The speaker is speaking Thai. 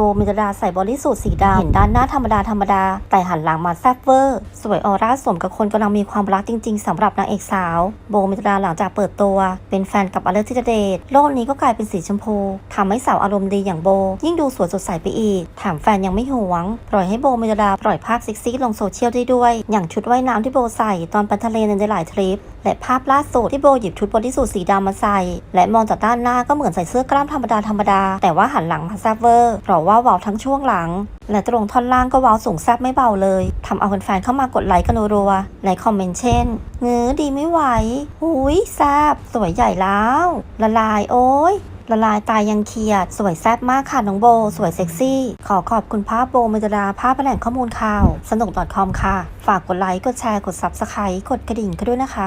บเมจดาใส่บอดี้สูทสีดำเห็นด้านหน้าธรรมดาธรรมดา แต่หันหลังมาแซ่บเวอร์ สวยออร่าสมกับคนกำลังมีความรักจริง ๆสำหรับนางเอกสาว โบเมจดาหลังจากเปิดตัว เป็นแฟนกับอเล็กธิเดชโลกนี้ก็กลายเป็นสีชมพูทำให้สาวอารมณ์ดีอย่างโบ ยิ่งดูสวยสดใสไปอีกแถมแฟนยังไม่หวง ปล่อยให้โบเมจดาปล่อยภาพเซ็กซี่ลงโซเชียลได้ด้วย อย่างชุดว่ายน้ำที่โบใส่ตอนไปทะเลในหลายทริปและภาพล่าสุดที่โบหยิบชุดบอดี้สูทสีดำมาใส่และมองจากด้านหน้าก็เหมือนใส่เสื้อกล้ามธรรมดาธรรมดาแต่ว่าหันหลังมาแซบเวอร์เพราะว่าว้าวทั้งช่วงหลัง และตรงท่อนล่างก็เว้าวสูงแซบไม่เบาเลยทำเอาแฟนๆเข้ามากดไลค์กันรัวๆในคอมเมนต์เช่นเงื้อดีไม่ไหวหุยแซบสวยใหญ่แล้ว ละลายโอ้ยละลายตายยังเคียด สวยแซ่บมากค่ะ น้องโบ สวยเซ็กซี่ ขอขอบคุณภาพโบมจดาภาพแหล่งข้อมูลข่าว สนุก .com ค่ะ ฝากกดไลค์ กดแชร์ กด Subscribe กดกระดิ่งกันด้วยนะคะ